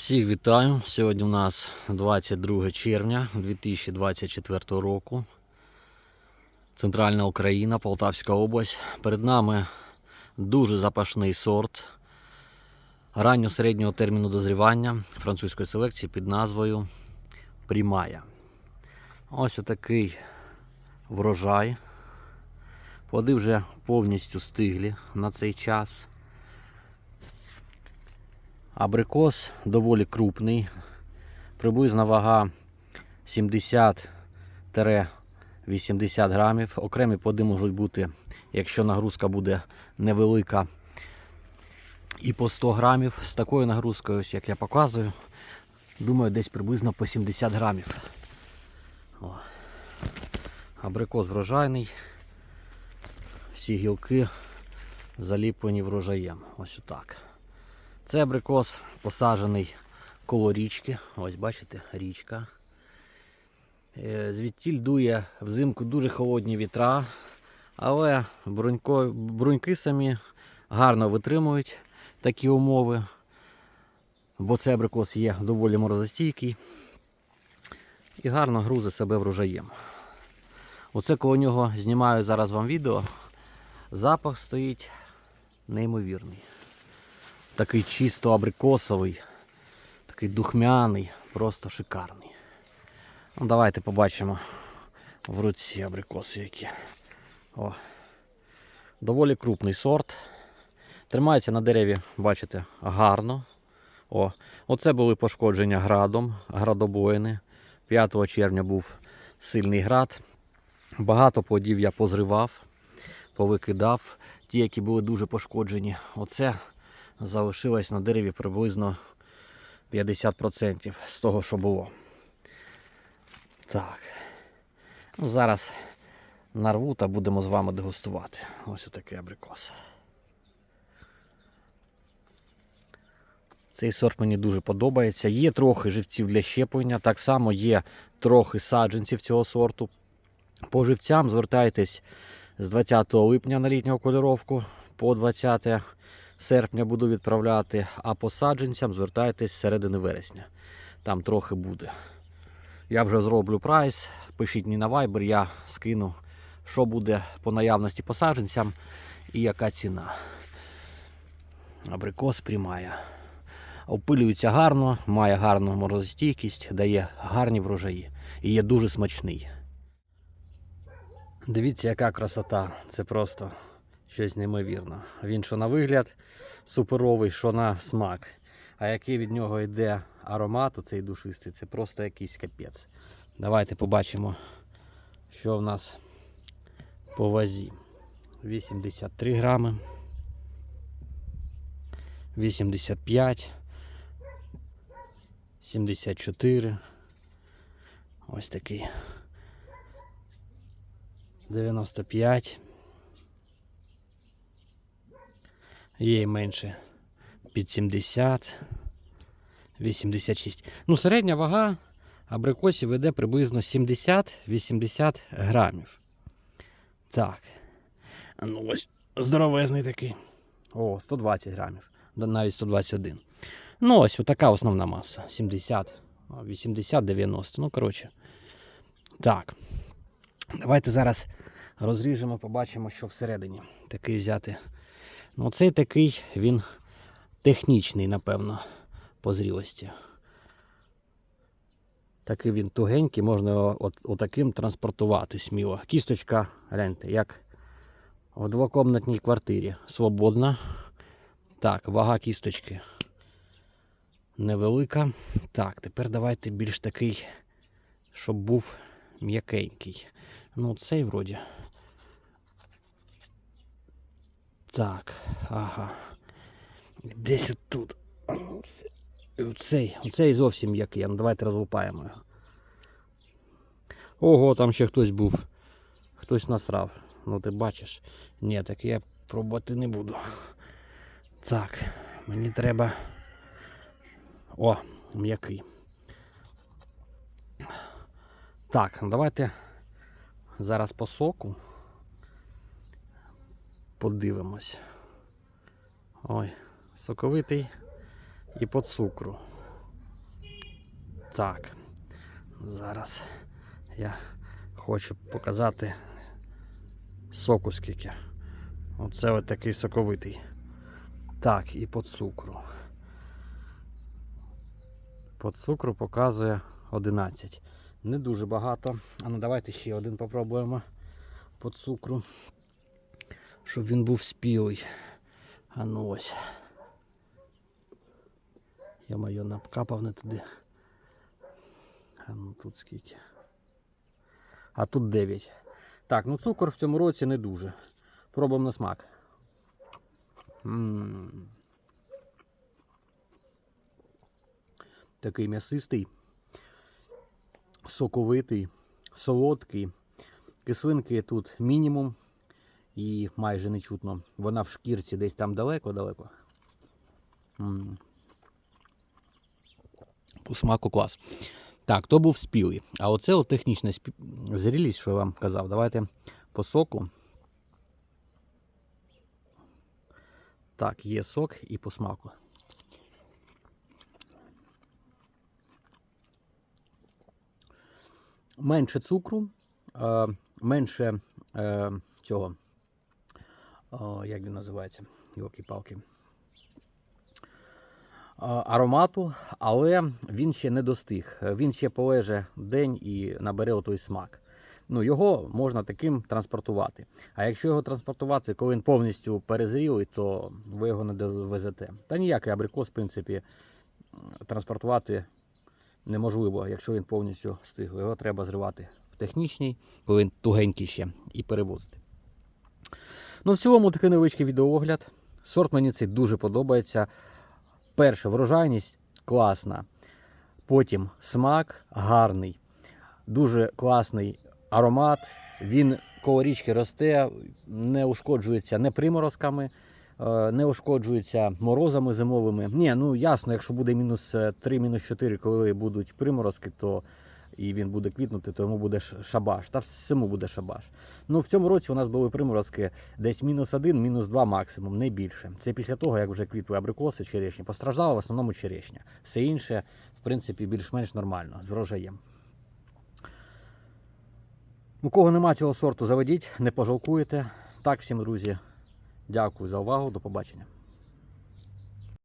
Всіх вітаю! Сьогодні у нас 22 червня 2024 року. Центральна Україна, Полтавська область. Перед нами дуже запашний сорт ранньо-середнього терміну дозрівання французької селекції під назвою Прімая. Ось отакий врожай. Плоди вже повністю стиглі на цей час. Абрикос доволі крупний, приблизна вага 70-80 грамів. Окремі плоди можуть бути, якщо нагрузка буде невелика, і по 100 грамів. З такою нагрузкою, як я показую, думаю, десь приблизно по 70 грамів. О. Абрикос врожайний. Всі гілки заліплені врожаєм. Ось отак. Це абрикос посаджений коло річки. Ось бачите, річка. Е, Звідтіль дує взимку дуже холодні вітра, але брунько, бруньки самі гарно витримують такі умови, бо цей абрикос є доволі морозостійкий і гарно грузить себе врожаєм. Оце коло нього знімаю зараз вам відео. Запах стоїть неймовірний такий чисто абрикосовий, такий духмяний, просто шикарний. Ну, Давайте побачимо в руці абрикоси які. О. Доволі крупний сорт. Тримається на дереві, бачите, гарно. О, Оце були пошкодження градом, градобоїни. 5 червня був сильний град. Багато плодів я позривав, повикидав. Ті, які були дуже пошкоджені. Оце залишилось на дереві приблизно 50% з того, що було. Так. Ну, Зараз нарву та будемо з вами дегустувати. Ось отакий абрикос. Цей сорт мені дуже подобається. Є трохи живців для щеплення, так само є трохи саджанців цього сорту. По живцям звертайтесь з 20 липня на літню кольоровку по 20 серпня буду відправляти, а по саджанцям звертайтесь з середини вересня. Там трохи буде. Я вже зроблю прайс. Пишіть мені на Viber, я скину, що буде по наявності по і яка ціна. Абрикос приймає. Опилюється гарно, має гарну морозостійкість, дає гарні врожаї і є дуже смачний. Дивіться, яка красота. Це просто щось неймовірне. Він що на вигляд суперовий, що на смак. А який від нього йде аромат, оцей душистий, це просто якийсь капець. Давайте побачимо, що в нас по вазі. 83 грами. 85. 74. Ось такий. 95. Є менше під 70, 86. Ну, середня вага абрикосів веде приблизно 70-80 грамів. Так. Ну ось здоровезний такий. О, 120 грамів. Навіть 121. Ну, ось така основна маса. 70, 80-90. Ну, коротше. Так. Давайте зараз розріжемо, побачимо, що всередині. Такий взяти. Ну, цей такий він технічний, напевно, по зрілості. Такий він тугенький, можна його от, отаким транспортувати сміло. Кісточка, гляньте, як в двокомнатній квартирі. Свободна. Так, вага кісточки невелика. Так, тепер давайте більш такий, щоб був м'якенький. Ну, цей вроді. Так, ага. Десь тут. Оцей, оцей зовсім м'який. Ну, давайте розлупаємо його. Ого, там ще хтось був. Хтось насрав. Ну ти бачиш. Ні, так я пробувати не буду. Так, мені треба. О, м'який. Так, давайте зараз по соку подивимось. Ой, соковитий і по цукру. Так. Зараз я хочу показати соку скільки. Оце от такий соковитий. Так, і по цукру. По цукру показує 11. Не дуже багато. А ну давайте ще один попробуємо по цукру. Щоб він був спілий. А ну ось. Я моє накапав не туди. А ну тут скільки. А тут 9. Так, ну цукор в цьому році не дуже. Пробуємо на смак. м Такий м'ясистий, соковитий, солодкий. Кислинки тут мінімум і майже не чутно. Вона в шкірці десь там далеко-далеко. По смаку клас. Так, то був спілий. А оце от технічна спі... зрілість, що я вам казав. Давайте по соку. Так, є сок і по смаку. Менше цукру, менше е, цього. О, як він називається? Йоки-палки. Аромату, але він ще не достиг. Він ще полеже день і набере той смак. Ну, його можна таким транспортувати. А якщо його транспортувати, коли він повністю перезрілий, то ви його не довезете. Та ніякий абрикос, в принципі, транспортувати неможливо, якщо він повністю стиг. Його треба зривати в технічній, коли він тугенький ще, і перевозити. Ну, в цілому такий невеличкий відеоогляд. Сорт мені цей дуже подобається. Перше, врожайність класна. Потім смак гарний, дуже класний аромат. Він коло річки росте, не ушкоджується не приморозками, е, не ушкоджується морозами зимовими. Ні, ну ясно, якщо буде мінус 3-4, коли будуть приморозки, то і він буде квітнути, то йому буде шабаш. Та всьому буде шабаш. Ну в цьому році у нас були приморозки десь мінус 1, мінус 2 максимум, не більше. Це після того, як вже квітли абрикоси, черешні. Постраждала в основному черешня. Все інше, в принципі, більш-менш нормально, з врожаєм. У кого нема цього сорту, заведіть, не пожалкуєте. Так, всім, друзі, дякую за увагу, до побачення.